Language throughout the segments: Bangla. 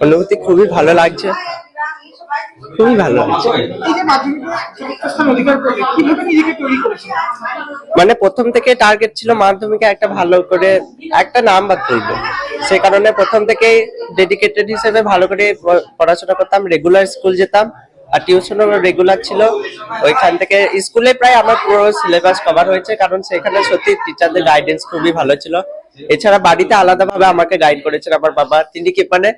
অনুভূতি খুবই ভালো লাগছে। খুবই ভালো লাগছে। মানে প্রথম থেকে টার্গেট ছিল মাধ্যমিকে একটা ভালো করে একটা নাম্বার তুলবো সে কারণে প্রথম থেকেই ডেডিকেটেড হিসেবে ভালো করে পড়াশোনা করতাম রেগুলার স্কুল যেতাম। আর টিউশনও রেগুলার ছিল। ওইখান থেকে স্কুলে প্রায় আমার পুরো সিলেবাস কভার হয়েছে। কারণ সেখানে সত্যি টিচারদের গাইডেন্স খুবই ভালো ছিল। এছাড়া বাড়িতে আলাদাভাবে আমাকে গাইড করেছেন আমার বাবা। তিনি কি মানে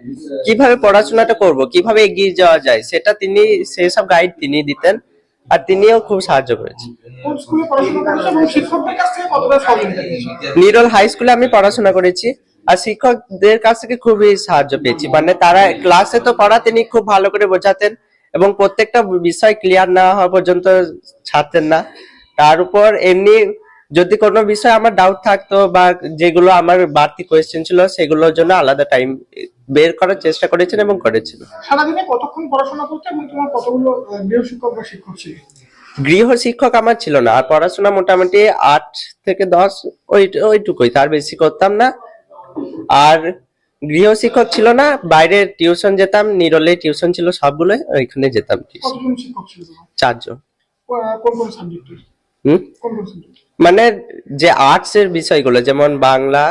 কীভাবে পড়াশোনাটা করব কীভাবে এগিয়ে যাওয়া যায় সেটা তিনি সেই সব গাইড তিনি দিতেন আর তিনিও খুব সাহায্য করেছেন। নিরল হাই স্কুলে আমি পড়াশোনা করেছি আর শিক্ষকদের কাছ থেকে খুবই সাহায্য পেয়েছি। মানে তারা ক্লাসে তো পড়া তিনি খুব ভালো করে বোঝাতেন এবং প্রত্যেকটা বিষয় ক্লিয়ার না হওয়া পর্যন্ত ছাড়তেন না। তার উপর এমনি যদি কোনো বিষয় আমার ডাউট থাকতো বা যেগুলো আমার বাড়তি কোয়েশ্চেন ছিল সেগুলোর জন্য আলাদা টাইম বের করার চেষ্টা করেছেন এবং করেছিল। সারাদিনে কতক্ষণ পড়াশোনা করতে এবং তোমার কতগুলো গৃহ শিক্ষক বা শিক্ষক ছিল? গৃহ শিক্ষক আমার ছিল না। আর পড়াশোনা মোটামুটি আট থেকে দশ ওই ওইটুকুই তার বেশি করতাম না। আর গৃহ শিক্ষক ছিল না বাইরে টিউশন যেতাম নিরলে টিউশন ছিল সবগুলো ওইখানে যেতাম। চারজন। কোন কোন সাবজেক্টের মানে যে আর্টস এর বিষয়গুলো যেমন বাংলা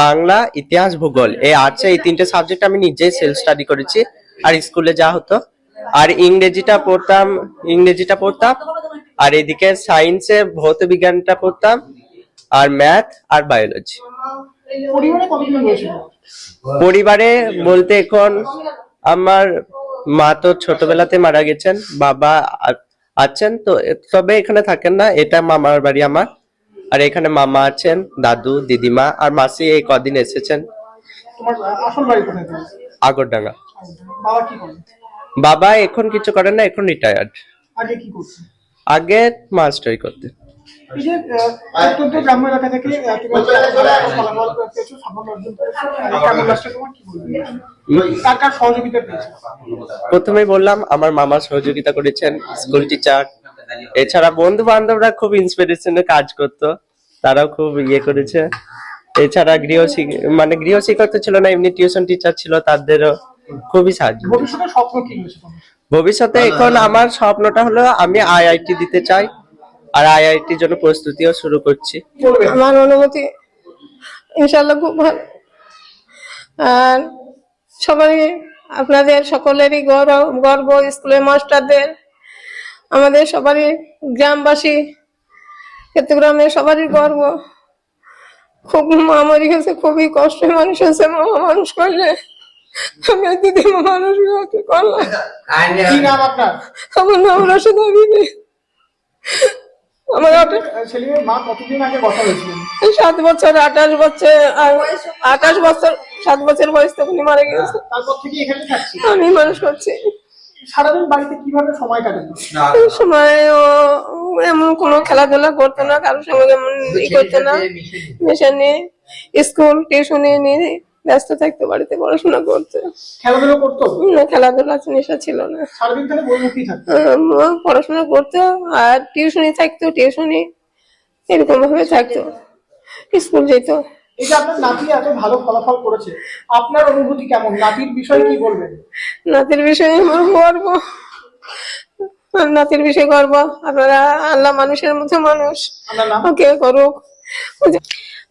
বাংলা ইতিহাস ভূগোল এই আর্টস এই তিনটে সাবজেক্ট আমি নিজেই সেলফ স্টাডি করেছি। আর স্কুলে যা হতো। আর ইংরেজিটা পড়তাম ইংরেজিটা পড়তাম আর এদিকে সায়েন্সে ভৌত বিজ্ঞানটা পড়তাম আর ম্যাথ আর বায়োলজি পরিবারে বলতে এখন আমার মা তো ছোটবেলাতে মারা গেছেন বাবা আছেন তো তবে এখানে থাকেন না। এটা মামার বাড়ি আমার। আর এখানে মামা আছেন দাদু দিদিমা আর মাসি এই কদিন এসেছেন? আগরডাঙ্গা। বাবা এখন কিছু করেন না এখন রিটায়ার্ড আগে আগে মাস্টারি করতে এই যে অত্যন্ত গ্রাম্য এলাকা থেকে সহযোগিতা প্রথমেই বললাম আমার মামা সহযোগিতা করেছেন স্কুল টিচার এছাড়া বন্ধু বান্ধবরা খুব ইন্সপিরেশনে কাজ করতো তারাও খুব ইয়ে করেছে। এছাড়া গৃহ মানে গৃহ শিক্ষক তো ছিল না এমনি টিউশন টিচার ছিল তাদেরও খুবই সাহায্য। ভবিষ্যতে স্বপ্ন কি রয়েছে তোমার? ভবিষ্যতে এখন আমার স্বপ্নটা হলো আমি আইআইটি দিতে চাই। আর আইআইটির জন্য প্রস্তুতিও শুরু করছি। আমার অনুমতি ইনশাল্লাহ খুব ভালো। আর সবাই আপনাদের সকলেরই গৌরব গর্ব স্কুলের মাস্টারদের আমাদের সবারই গ্রামবাসী ক্ষেত্রগ্রামের সবারই গর্ব। খুব মহামারী হয়েছে খুবই কষ্টে মানুষ হয়েছে মামা মানুষ করলে। আমি দিদিমা মানুষ করলাম? কি নাম আমার নাম রসদা আমার আট- মা কতদিন আগে কথা হয়েছিলেন সাত বছর আঠাশ বছর আর আঠাশ বছর সাত বছর বয়স তখনই মারা গেছে তারপর থেকে এখানে থাকছি। আমি মানুষ করছি। সারাদিন বাড়িতে কীভাবে সময় সময় ও এমন কোনো খেলাধুলা করতো না কারোর সঙ্গে এমন ই করতো না। মেশা নিয়ে স্কুল টিউশনে নিয়ে ব্যস্ত থাকতো বাড়িতে পড়াশোনা করতে। খেলাধুলা করতো? না খেলাধুলা নেশা ছিল না। পড়াশোনা করতো আর টিউশনি থাকতো টিউশনি এরকম ভাবে থাকতো। স্কুল যেত। এই যে আপনার নাতি এত ভালো ফলাফল করেছে আপনার অনুভূতি কেমন? নাতির বিষয়ে কি বলবেন? নাতির বিষয়ে আমার গর্ব। আর নাতির বিষয়ে গর্ব। আপনারা আল্লাহ মানুষের মতো মানুষ। ওকে করুক।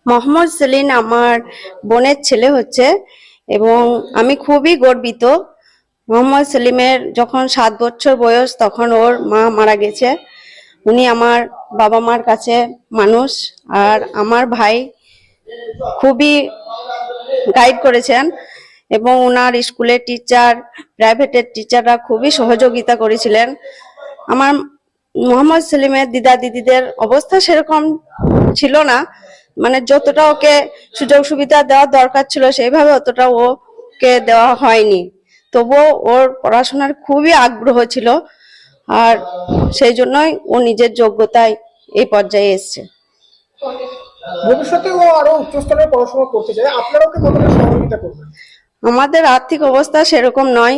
মোহাম্মদ সেলিন আমার বোনের ছেলে হচ্ছে এবং আমি খুবই গর্বিত। মোহাম্মদ সেলিমের যখন সাত বছর বয়স তখন ওর মা মারা গেছে। উনি আমার বাবা মার কাছে মানুষ আর আমার ভাই খুবই গাইড করেছেন এবং ওনার স্কুলের টিচার প্রাইভেটের টিচাররা খুবই সহযোগিতা করেছিলেন। আমার মোহাম্মদ সেলিমের দিদা দিদিদের অবস্থা সেরকম ছিল না। মানে যতটা ওকে সুযোগ সুবিধা দেওয়া দরকার ছিল সেইভাবে অতটা ওকে দেওয়া হয়নি। তবুও ওর পড়াশোনার খুবই আগ্রহ ছিল আর সেই জন্যই ও নিজের যোগ্যতায় এই পর্যায়ে এসছে। ভবিষ্যতে ও আরও উচ্চস্তরের পড়াশোনা করতে চায় আপনারা ওকে কতটা সহযোগিতা করবেন? আমাদের আর্থিক অবস্থা সেরকম নয়।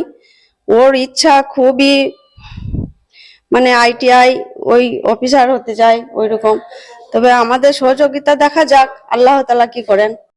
ওর ইচ্ছা খুবই মানে আইটিআই ওই অফিসার হতে চায় ওই রকম তবে আমাদের সহযোগিতা দেখা যাক আল্লাহ তালা কি করেন।